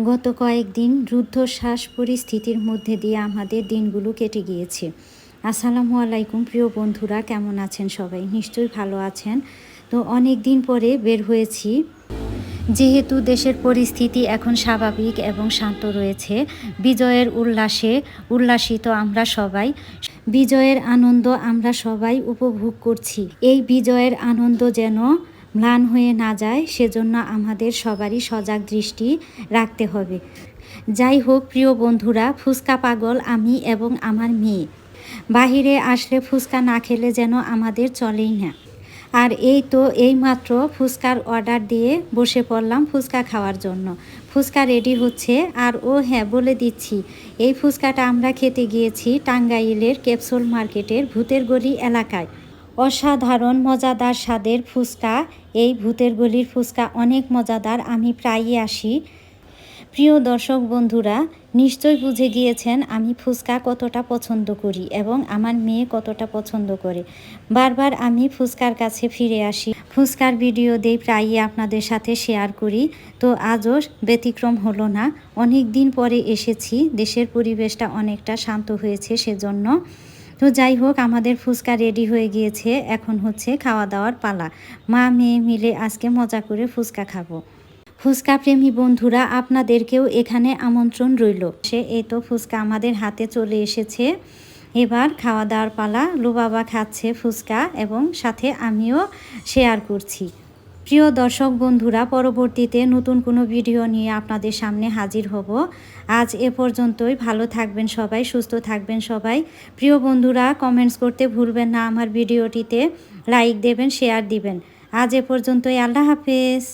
গত কয়েকদিন রুদ্ধশ্বাস পরিস্থিতির মধ্যে দিয়ে আমাদের দিনগুলো কেটে গিয়েছে। আসসালামু আলাইকুম, প্রিয় বন্ধুরা, কেমন আছেন সবাই? নিশ্চয়ই ভালো আছেন। তো অনেক দিন পরে বের হয়েছি। যেহেতু দেশের পরিস্থিতি এখন স্বাভাবিক এবং শান্ত রয়েছে, বিজয়ের উল্লাসে উল্লাসিত আমরা সবাই। বিজয়ের আনন্দ আমরা সবাই উপভোগ করছি। এই বিজয়ের আনন্দ যেন ম্লান হয়ে না যায়, সেজন্য আমাদের সবারই সজাগ দৃষ্টি রাখতে হবে। যাই হোক, প্রিয় বন্ধুরা, ফুচকা পাগল আমি এবং আমার মেয়ে। বাহিরে আসলে ফুচকা না খেলে যেন আমাদের চলেই না। আর এই তো এইমাত্র ফুচকার অর্ডার দিয়ে বসে পড়লাম ফুচকা খাওয়ার জন্য। ফুচকা রেডি হচ্ছে, আর ও হ্যাঁ বলে দিচ্ছি, এই ফুচকাটা আমরা খেতে গিয়েছি টাঙ্গাইলের ক্যাপসুল মার্কেটের ভূতের গলি এলাকায়। অসাধারণ, মজাদার স্বাদের ফুচকা। এই ভূতের গলির ফুচকা অনেক মজাদার, আমি প্রায়ই আসি। প্রিয় দর্শক বন্ধুরা নিশ্চয় বুঝে গিয়েছেন আমি ফুচকা কতটা পছন্দ করি এবং আমার মেয়ে কতটা পছন্দ করে। বারবার আমি ফুচকার কাছে ফিরে আসি। ফুচকার ভিডিও দিয়ে প্রায়ই আপনাদের সাথে শেয়ার করি। তো আজও ব্যতিক্রম হলো না। অনেক দিন পরে এসেছি, দেশের পরিবেশটা অনেকটা শান্ত হয়েছে সেজন্য। তো যাই হোক, আমাদের ফুচকা রেডি হয়ে গিয়েছে। এখন হচ্ছে খাওয়া দাওয়ার পালা। মা, মেয়ে মিলে আজকে মজা করে ফুচকা খাব। ফুচকা প্রেমী বন্ধুরা, আপনাদেরকেও এখানে আমন্ত্রণ রইল। সে এই তো ফুচকা আমাদের হাতে চলে এসেছে। এবার খাওয়া দাওয়ার পালা। লুবাবা খাচ্ছে ফুচকা এবং সাথে আমিও শেয়ার করছি। প্রিয় দর্শক বন্ধুরা, পরবর্তীতে নতুন কোনো ভিডিও নিয়ে আপনাদের সামনে হাজির হব। আজ এ পর্যন্তই। ভালো থাকবেন সবাই, সুস্থ থাকবেন সবাই। প্রিয় বন্ধুরা কমেন্টস করতে ভুলবেন না আমার ভিডিওটিতে। লাইক দেবেন শেয়ার দিবেন। আজ এ পর্যন্তই। আল্লাহ হাফেজ।